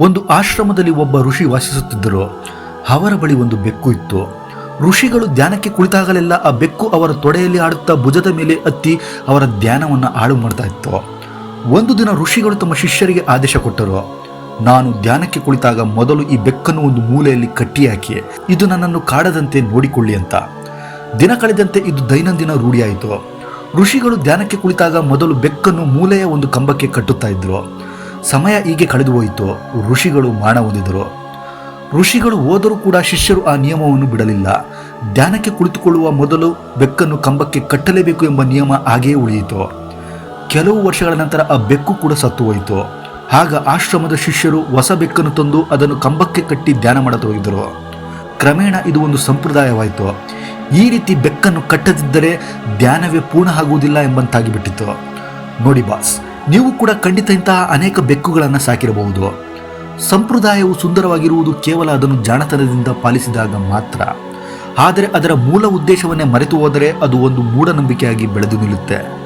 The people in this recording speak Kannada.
ಒಂದು ಆಶ್ರಮದಲ್ಲಿ ಒಬ್ಬ ಋಷಿ ವಾಸಿಸುತ್ತಿದ್ದರು. ಅವರ ಬಳಿ ಒಂದು ಬೆಕ್ಕು ಇತ್ತು. ಋಷಿಗಳು ಧ್ಯಾನಕ್ಕೆ ಕುಳಿತಾಗಲೆಲ್ಲ ಆ ಬೆಕ್ಕು ಅವರ ತೊಡೆಯಲ್ಲಿ ಆಡುತ್ತಾ ಭುಜದ ಮೇಲೆ ಹತ್ತಿ ಅವರ ಧ್ಯಾನವನ್ನು ಹಾಳು ಮಾಡ್ತಾ ಇತ್ತು. ಒಂದು ದಿನ ಋಷಿಗಳು ತಮ್ಮ ಶಿಷ್ಯರಿಗೆ ಆದೇಶ ಕೊಟ್ಟರು. ನಾನು ಧ್ಯಾನಕ್ಕೆ ಕುಳಿತಾಗ ಮೊದಲು ಈ ಬೆಕ್ಕನ್ನು ಒಂದು ಮೂಲೆಯಲ್ಲಿ ಕಟ್ಟಿಹಾಕಿ, ಇದು ನನ್ನನ್ನು ಕಾಡದಂತೆ ನೋಡಿಕೊಳ್ಳಿ ಅಂತ. ದಿನ ಕಳೆದಂತೆ ಇದು ದೈನಂದಿನ ರೂಢಿಯಾಯಿತು. ಋಷಿಗಳು ಧ್ಯಾನಕ್ಕೆ ಕುಳಿತಾಗ ಮೊದಲು ಬೆಕ್ಕನ್ನು ಮೂಲೆಯ ಒಂದು ಕಂಬಕ್ಕೆ ಕಟ್ಟುತ್ತಾ ಇದ್ರು. ಸಮಯ ಹೀಗೆ ಕಳೆದು ಹೋಯಿತು. ಋಷಿಗಳು ಮಾಣ ಹೊಂದಿದರು ಋಷಿಗಳು ಹೋದರೂ ಕೂಡ ಶಿಷ್ಯರು ಆ ನಿಯಮವನ್ನು ಬಿಡಲಿಲ್ಲ. ಧ್ಯಾನಕ್ಕೆ ಕುಳಿತುಕೊಳ್ಳುವ ಮೊದಲು ಬೆಕ್ಕನ್ನು ಕಂಬಕ್ಕೆ ಕಟ್ಟಲೇಬೇಕು ಎಂಬ ನಿಯಮ ಹಾಗೆಯೇ ಉಳಿಯಿತು. ಕೆಲವು ವರ್ಷಗಳ ನಂತರ ಆ ಬೆಕ್ಕು ಕೂಡ ಸತ್ತು ಹೋಯಿತು. ಆಗ ಆಶ್ರಮದ ಶಿಷ್ಯರು ಹೊಸ ಬೆಕ್ಕನ್ನು ತಂದು ಅದನ್ನು ಕಂಬಕ್ಕೆ ಕಟ್ಟಿ ಧ್ಯಾನ ಮಾಡತೊಡಗಿದರು ಕ್ರಮೇಣ ಇದು ಒಂದು ಸಂಪ್ರದಾಯವಾಯಿತು. ಈ ರೀತಿ ಬೆಕ್ಕನ್ನು ಕಟ್ಟದಿದ್ದರೆ ಧ್ಯಾನವೇ ಪೂರ್ಣ ಆಗುವುದಿಲ್ಲ ಎಂಬಂತಾಗಿ ಬಿಟ್ಟಿತು ನೋಡಿ ಬಾಸ್ ನೀವು ಕೂಡ ಖಂಡಿತ ಇಂತಹ ಅನೇಕ ಬೆಕ್ಕುಗಳನ್ನು ಸಾಕಿರಬಹುದು. ಸಂಪ್ರದಾಯವು ಸುಂದರವಾಗಿರುವುದು ಕೇವಲ ಅದನ್ನು ಜಾಣತನದಿಂದ ಪಾಲಿಸಿದಾಗ ಮಾತ್ರ. ಆದರೆ ಅದರ ಮೂಲ ಉದ್ದೇಶವನ್ನೇ ಮರೆತು ಹೋದರೆ ಅದು ಒಂದು ಮೂಢನಂಬಿಕೆಯಾಗಿ ಬೆಳೆದು ನಿಲ್ಲುತ್ತೆ.